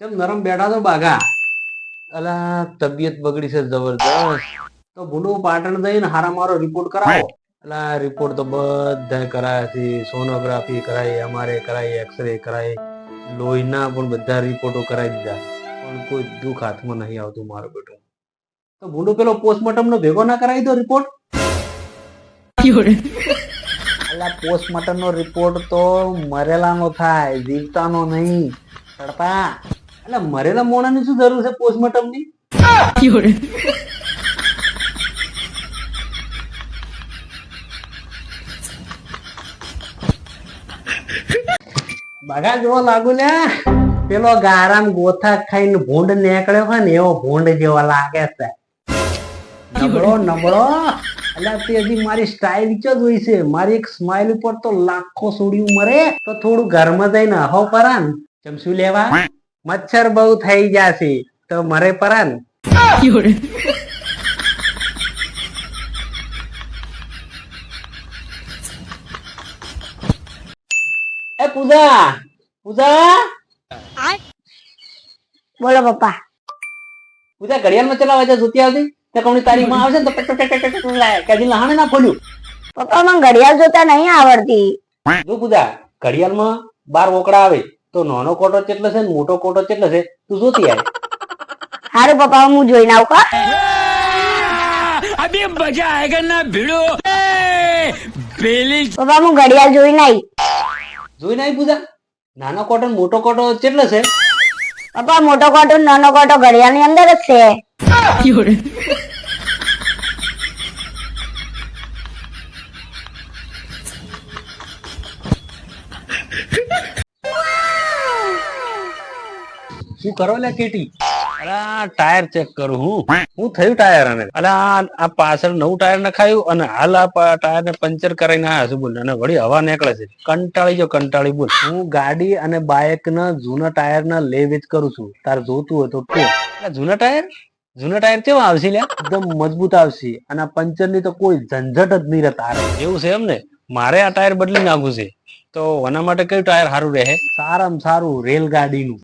ચમ નરમ બેઠા તો બાગા? અલા, તબિયત બગડી છે જબરદસ્ત. તો ભૂંડું પાટણ જઈને હારા મારો રિપોર્ટ કરાવો. અલા રિપોર્ટ તો બધા કરાયા છે. સોનોગ્રાફી કરાઈ અમારે કરાઈ એક્સરે કરાઈ લોહીના પણ બધા રિપોર્ટો કરાવી દીધા. પણ કોઈ દુઃખ હાથમાં નહીં આવતું મારો બેટો. તો ભૂંડો પેલો પોસ્ટમોર્ટમ નો ભેગો ના કરાવી દો રિપોર્ટ અલા પોસ્ટમોર્ટમ નો રિપોર્ટ તો મરેલાનો થાય, જીવતાનો નહીં. તડપા. એટલે મરેલા મોણાની શું જરૂર છે પોસ્ટમોર્ટમની? બગા, જોવા લાગુ ને પેલો ગારામ ગોથા ખાઈને ભૂંડ નીકળ્યો હોય ને, એવો ભૂંડ જેવો લાગે છે. નબળો નબળો. એટલે તે હજી મારી સ્ટાઇલ ચો જોઈ છે? મારી એક સ્માઇલ ઉપર તો લાખો સોડિયું મરે. તો થોડું ઘરમાં જઈને હો પરાન. ચમસું લેવા? મચ્છર બહુ થઈ જશે. તો મરે પરાન. એ પૂજા. પૂજા. બોલો પપ્પા. પૂજા ઘડિયાળમાં ચલાવે છે જોતી આવતી? તે કમની તારીખમાં આવશે ને તો. કદી લહાણે ના ખોલ્યું. પપ્પા મને ઘડિયાળ જોતા નહીં આવડતી. જો પૂજા ઘડિયાળમાં બાર વોકડા આવે. તો નાનો કોટો કેટલો છે મોટો કોટો કેટલો છે? તું જોતી આવ હારું પપ્પા હું જોઈને આવું કા? અબે મજા આયેગા ના ભીડો? પેલી પપ્પા હું ઘડિયાળ જોઈને આવી જોઈને આવી પૂજા. નાનો કોટો મોટો કોટો કેટલો છે? પપ્પા મોટો કોટો નાનો કોટો ઘડિયાળની અંદર જ છે. શું કરો લે કેટી? અરે ટાયર ચેક કરું હું. હું થયું ટાયર અને અરે આ પાછળ નવું ટાયર નખાયું અને હાલ આ ટાયર ને પંચર કરાવીને આવ્યા છું બોલ. અને વળી હવા નીકળે છે. કંટાળી જો કંટાળી બોલ. હું ગાડી અને બાઇક ના જૂના ટાયર ના લે વેચ કરું છું. તાર જોતું હોય તો કે. જૂના ટાયર? જૂના ટાયર કેવા આવશે લે એકદમ મજબૂત આવશે. અને પંચરની તો કોઈ ઝંઝટ જ નહીં રહે તારે. એવું છે એમ ને? મારે આ ટાયર બદલી નાખવું છે. તો એના માટે કયું ટાયર સારું રહે? સારામાં સારું રેલગાડીનું.